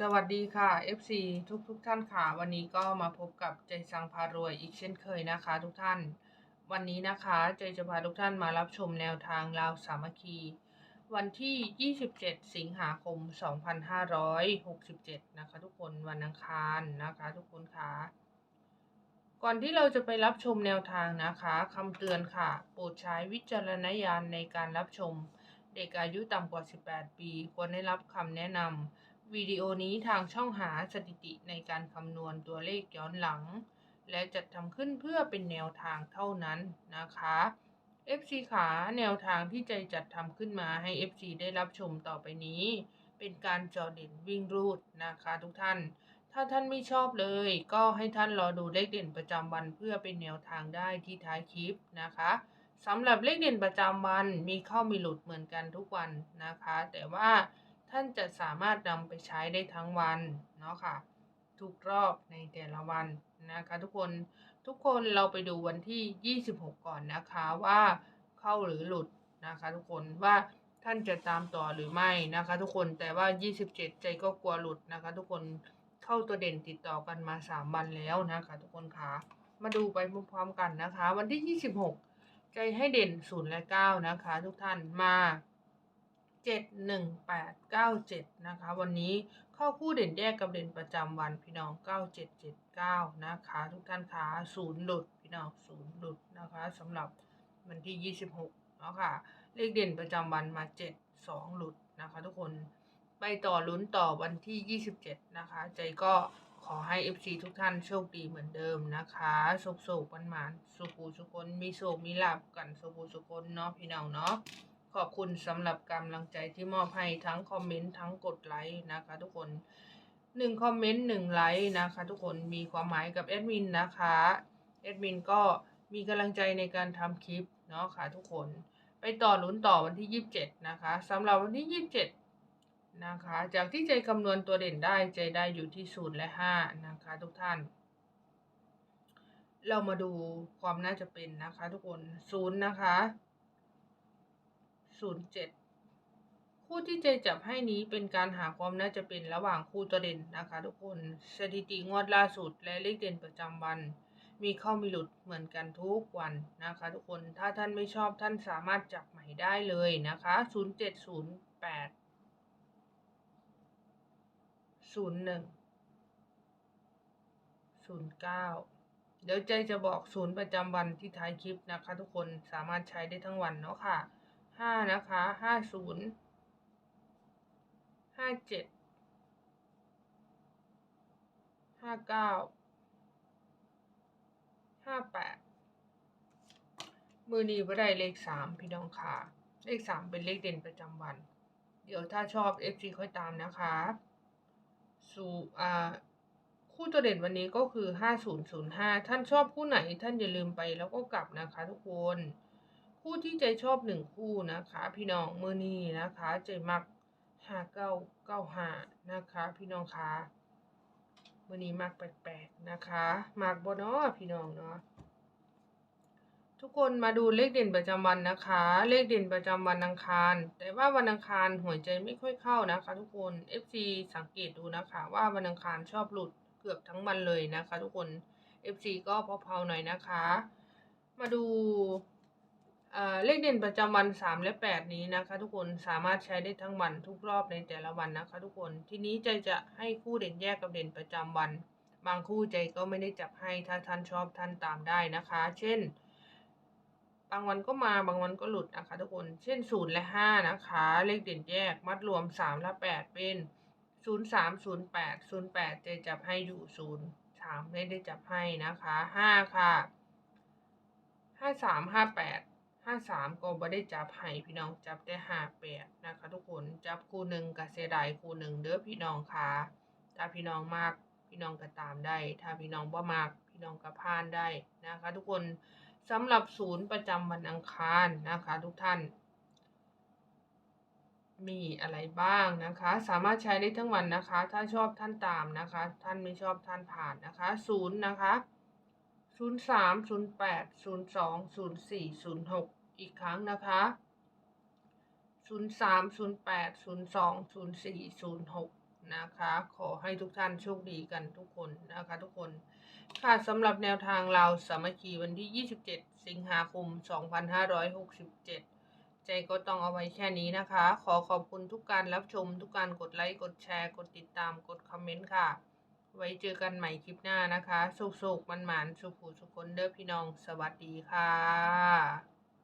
สวัสดีค่ะ FC ทุกทุกๆท่านค่ะ วันนี้ก็มาพบกับใจสังพารวยอีกเช่นเคยนะคะ ทุกท่าน วันนี้นะคะใจจะพาทุกท่านมารับชมแนวทางลาวสามัคคี วันที่ 27 สิงหาคม 2567 นะคะ ทุกคนวันอังคารนะคะ ทุกคนค่ะ ก่อนที่เราจะไปรับชมแนวทางนะคะคำเตือนค่ะ โปรดใช้วิจารณญาณในการรับชม เด็กอายุต่ำกว่า 18 ปี ควรได้รับคำแนะนำ วิดีโอนี้ทางช่องหาสถิติในการคำนวณตัวเลขย้อนหลัง และจัดทำขึ้นเพื่อเป็นแนวทางเท่านั้นนะคะ FC ขาแนวทางที่ใจจัดทำขึ้นมาให้ FC ได้รับชมต่อไปนี้ เป็นการจอเด่นวิ่งรูดนะคะทุกท่าน ถ้าท่านไม่ชอบเลย ก็ให้ท่านรอดูเลขเด่นประจำวันเพื่อเป็นแนวทางได้ที่ท้ายคลิปนะคะสำหรับเลขเด่นประจำวันมีเข้ามีหลุดเหมือนกันทุกวันนะคะ แต่ว่า ท่านจะสามารถนำไปใช้ได้ทั้งวันเนาะค่ะ ทุกรอบในแต่ละวันนะคะทุกคนทุกคนเราไปดูวันที่ 26 ก่อนนะคะว่าเข้าหรือหลุดนะคะ ทุกคนว่าท่านจะตามต่อหรือไม่นะคะ ทุกคนแต่ว่า 27 ใจก็กลัวหลุดนะคะ ทุกคนเข้าตัวเด่นติดต่อกันมา 3 วันแล้วนะคะ ทุกคนคะมาดูไปพร้อมๆกันนะคะ วันที่ 26 ใจให้เด่น0และ9นะคะ ทุกท่านมา เจ็ดหนึ่งแปดเก้าเจ็ดนะคะ วันนี้เข้าคู่เด่นแยกกับเด่นประจำวันพี่น้องเก้าเจ็ดเจ็ดเก้านะคะ ทุกท่านคะศูนย์หลุดพี่น้องศูนย์หลุดนะคะสำหรับวันที่ยี่สิบหกเนาะค่ะ เลขเด่นประจำวันมาเจ็ดสองหลุดนะคะ ทุกคนไปต่อลุ้นต่อวันที่ยี่สิบเจ็ดนะคะ ใจก็ขอให้ FC ทุกท่านโชคดีเหมือนเดิมนะคะโชคโศกมันหมานสุขูสุคนมีโชคมีลาบกันสุขูสุคนเนาะพี่น้องเนาะ ขอบคุณสำหรับกำลังใจที่มอบให้ทั้งคอมเมนต์ทั้งกดไลค์นะคะทุกคนหนึ่งคอมเมนต์หนึ่งไลค์นะคะทุกคนมีความหมายกับแอดมินนะคะแอดมินก็มีกำลังใจในการทำคลิปเนาะค่ะทุกคนไปต่อลุ้นต่อวันที่ยี่สิบเจ็ดนะคะสำหรับวันที่ยี่สิบเจ็ดนะคะ จากที่ใจคำนวณตัวเด่นได้ใจได้อยู่ที่ศูนย์และห้านะคะทุกท่าน เรามาดูความน่าจะเป็นนะคะทุกคนศูนย์นะคะ ศูนย์เจ็ดคู่ที่เจจับให้นี้เป็นการหาความน่าจะเป็นระหว่างคู่ตัวเด่นนะคะทุกคน สถิติงวดล่าสุดและเลขเด่นประจำวัน มีเข้ามีหลุดเหมือนกันทุกวันนะคะทุกคนถ้าท่านไม่ชอบท่านสามารถจับใหม่ได้เลยนะคะศูนย์เจ็ดศูนย์แปดศูนย์หนึ่งศูนย์เก้าเดี๋ยวใจจะบอกศูนย์ประจำวันที่ท้ายคลิปนะคะทุกคนสามารถใช้ได้ทั้งวันเนาะค่ะ ห้านะคะห้าศูนย์ห้าเจ็ดห้าเก้าห้าแปดมือนี้บ่ได้เลขสามพี่น้องค่ะ เลขสามเป็นเลขเด่นประจำวัน เดี๋ยวถ้าชอบ FC ค่อยตามนะคะสู่อ่าคู่ตัวเด่นวันนี้ก็คือห้าศูนย์ศูนย์ห้าท่านชอบคู่ไหนท่านอย่าลืมไปแล้วก็กลับนะคะทุกคน คู่ที่ใจชอบหนึ่งคู่นะคะ พี่น้องมือนี้นะคะใจมักห้าเก้าเก้าห้านะคะ พี่น้องคะมือนี้มักแปลกๆนะคะมักบ่เนาะพี่น้องเนาะทุกคนมาดูเลขเด่นประจำวันนะคะ เลขเด่นประจำวันอังคาร แต่ว่าวันอังคารหัวใจไม่ค่อยเข้านะคะ ทุกคน FC สังเกตดูนะคะ ว่าวันอังคารชอบหลุดเกือบทั้งวันเลยนะคะ ทุกคน FC ก็เพาๆหน่อยนะคะ มาดู เลขเด่นประจำวัน 3 และ 8 นี้นะคะ ทุกคนสามารถใช้ได้ทั้งวันทุกรอบในแต่ละวันนะคะ ทุกคนทีนี้ใจจะให้คู่เด่นแยกกับเด่นประจำวัน บางคู่ใจก็ไม่ได้จับให้ถ้าท่านชอบท่านตามได้นะคะ เช่น บางวันก็มาบางวันก็หลุดนะคะ ทุกคนเช่น0และ5นะคะ เลขเด่นแยกมัดรวม 3 และ 8 เป็น 0 3 0 8 0 8 ใจจับให้อยู่ 0 3 ไม่ได้จับให้นะคะ 5 ค่ะ5 3 5 8ห้าสามก็บ่ได้จับให้พี่น้องจับได้ห้าแปดนะคะทุกคนจับคู่หนึ่งกับเสียดายคู่หนึ่งเด้อพี่น้องค่ะถ้าพี่น้องมากพี่น้องก็ตามได้ ถ้าพี่น้องบ่มากพี่น้องก็พานได้นะคะ ทุกคนสำหรับศูนย์ประจำวันอังคารนะคะ ทุกท่าน มีอะไรบ้างนะคะ สามารถใช้ได้ทั้งวันนะคะ ถ้าชอบท่านตามนะคะ ท่านไม่ชอบท่านผ่านนะคะศูนย์นะคะศูนย์สามศูนย์แปดศูนย์ส อีกครั้งนะคะศูนย์สามศูนย์แปดศูนย์สองศูนย์สี่ศูนย์หกนะคะ ขอให้ทุกท่านโชคดีกันทุกคนนะคะทุกคน ค่ะสำหรับแนวทางเราสามัคคีวันที่ 27 สิงหาคม 2567ใจก็ต้องเอาไว้แค่นี้นะคะ ขอขอบคุณทุกการรับชม ทุกการกดไลค์ กดแชร์ กดติดตาม กดคอมเมนต์ค่ะ ไว้เจอกันใหม่คลิปหน้านะคะ สุกๆมันๆสุขๆสุขคนเด้อพี่น้อง สวัสดีค่ะ